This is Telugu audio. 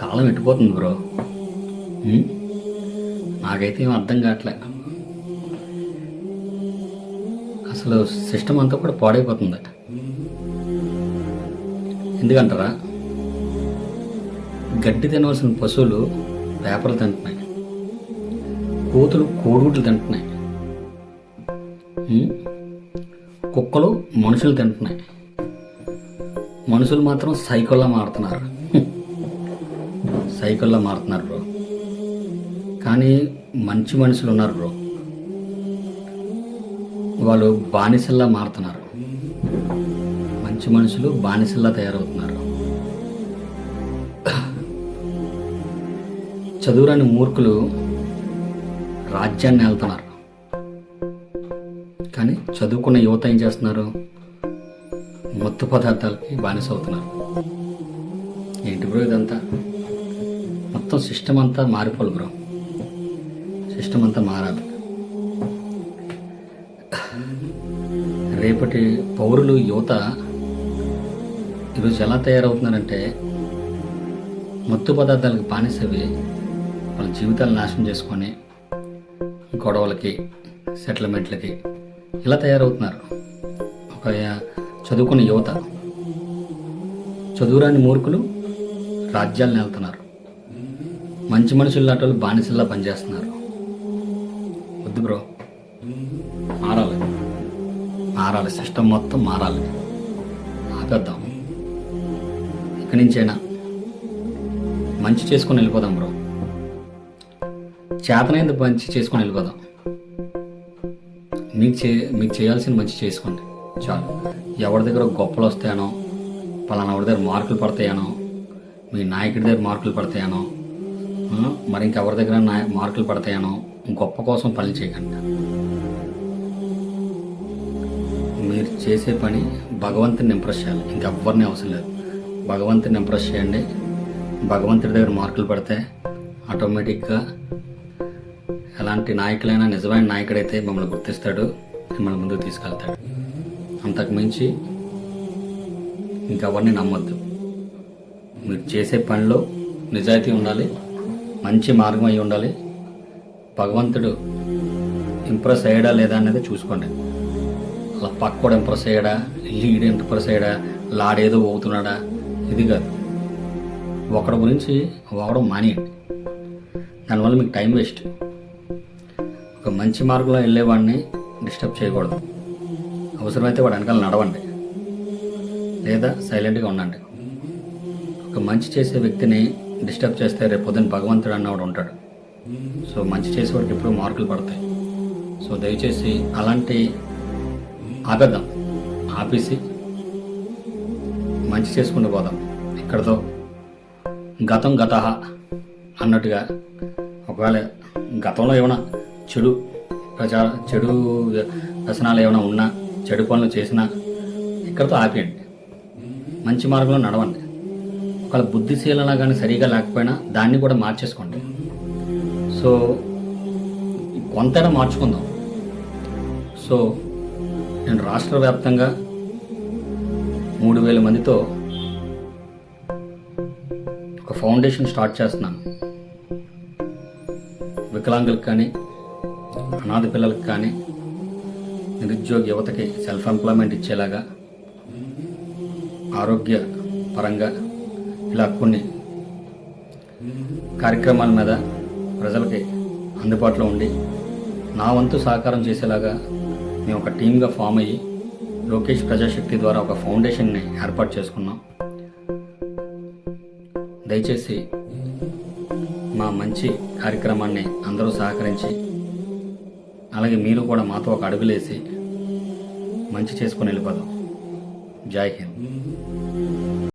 కాలం ఎట్టిపోతుంది బ్రో? నాకైతే ఏం అర్థం కావట్లే. అసలు సిస్టమ్ అంతా కూడా పాడైపోతుంది ఎందుకంటారా? గడ్డి తినవలసిన పశువులు పేపర్లు తింటున్నాయి. కోతులు కోడిగుడ్లు తింటున్నాయి. కుక్కలు మనుషులు తింటున్నాయి. మనుషులు మాత్రం సైకిల్లో మారుతున్నారు. సైకిల్లో మారుతున్నారు బ్రో. కానీ మంచి మనుషులు ఉన్నారు బ్రో. వాళ్ళు బానిసల్లా మారుతున్నారు. మంచి మనుషులు బానిసల్లా తయారవుతున్నారు. చదువురాని మూర్ఖులు రాజ్యాన్ని వెళ్తున్నారు కానీ చదువుకున్న యువత ఏం చేస్తున్నారు? మత్తు పదార్థాలకి బానిస అవుతున్నారు. ఏంటి బ్రో ఇదంతా? మొత్తం సిస్టమ్ అంతా మారిపోవాలి బ్రో. సిస్టమ్ అంతా మారాలి. రేపటి పౌరులు యువత ఈరోజు ఎలా తయారవుతున్నారంటే మత్తు పదార్థాలకు బానిసవి వాళ్ళ జీవితాలు నాశనం చేసుకొని గొడవలకి సెటిల్మెంట్లకి ఇలా తయారవుతున్నారు. ఒక చదువుకున్న యువత చదువురాని మూర్ఖులు రాజ్యాలను వెళ్తున్నారు మంచి మనుషులు లాంటి వాళ్ళు బానిసల్లా పనిచేస్తున్నారు. వద్దు బ్రో. మారాలి. మారాలి. సిస్టమ్ మొత్తం మారాలి. ఆపేద్దాం. ఇక్కడి నుంచైనా మంచి చేసుకొని వెళ్ళిపోదాం బ్రో. చేతనైంది మంచి చేసుకొని వెళ్ళిపోదాం. మీకు చే మీకు చేయాల్సిన మంచి చేసుకోండి. చాలు. ఎవరి దగ్గర గొప్పలు వస్తాయనో పలానా ఎవరి దగ్గర మార్కులు పడతాయనో మీ నాయకుడి దగ్గర మార్కులు పడతాయనో మరి ఇంకెవరి దగ్గర మార్కులు పడతాయనో గొప్ప కోసం పని చేయకండి మీరు చేసే పని భగవంతుని ఇంప్రెస్ చేయాలి. ఇంకెవ్వరిని అవసరం లేదు. భగవంతుని ఇంప్రెస్ చేయండి. భగవంతుడి దగ్గర మార్కులు పడితే ఆటోమేటిక్గా ఎలాంటి నాయకులైనా నిజమైన నాయకుడైతే మిమ్మల్ని గుర్తిస్తాడు మిమ్మల్ని ముందుకు తీసుకెళ్తాడు. అంతకు మించి ఇంకెవరిని నమ్మొద్దు. మీరు చేసే పనిలో నిజాయితీ ఉండాలి. మంచి మార్గం అయి ఉండాలి. భగవంతుడు ఇంప్రెస్ అయ్యాడా లేదా అనేది చూసుకోండి. అలా పక్కోడు ఇంప్రెస్ అయ్యాడా? లీడ్ ఇంప్రెస్ అయ్యాడా? లాడేదో పోతున్నాడా ఇది కాదు. ఒకడి గురించి ఒకడు మానేయండి. దానివల్ల మీకు టైం వేస్ట్. ఒక మంచి మార్గంలో వెళ్ళేవాడిని డిస్టర్బ్ చేయకూడదు. అవసరమైతే వాడు వెనకాల నడవండి. లేదా సైలెంట్గా ఉండండి. ఒక మంచి చేసే వ్యక్తిని డిస్టర్బ్ చేస్తే రేపు పొద్దున్న భగవంతుడు అన్నవాడు ఉంటాడు. సో మంచి చేసేవాడికి ఎప్పుడూ మార్కులు పడతాయి. సో దయచేసి అలాంటి ఆపేద్దాం. ఆపేసి మంచి చేసుకుంటూ పోదాం. ఇక్కడతో గతం గత అన్నట్టుగా ఒకవేళ గతంలో ఏమైనా చెడు ప్రచార చెడు వ్యసనాలు ఏమైనా ఉన్నా చెడు పనులు చేసినా ఇక్కడతో ఆపేయండి. మంచి మార్గంలో నడవండి. ఒకవేళ బుద్ధిశీలన కానీ సరిగా లేకపోయినా దాన్ని కూడా మార్చేసుకోండి. సో కొంతైనా మార్చుకుందాం. సో నేను రాష్ట్ర వ్యాప్తంగా మూడు వేల మందితో ఒక ఫౌండేషన్ స్టార్ట్ చేస్తున్నాను. వికలాంగులకు కానీ అనాథ పిల్లలకు కానీ నిరుద్యోగ యువతకి సెల్ఫ్ ఎంప్లాయ్మెంట్ ఇచ్చేలాగా ఆరోగ్య పరంగా ఇలా కొన్ని కార్యక్రమాల మీద ప్రజలకి అందుబాటులో ఉండి నా వంతు సహకారం చేసేలాగా మేము ఒక టీమ్గా ఫామ్ అయ్యి లోకేష్ ప్రజాశక్తి ద్వారా ఒక ఫౌండేషన్ని ఏర్పాటు చేసుకున్నాం. దయచేసి మా మంచి కార్యక్రమాన్ని అందరూ సహకరించి అలాగే మీరు కూడా మాతో ఒక అడుగులేసి మంచి చేసుకుని వెళ్ళిపోదాం. జై హింద్.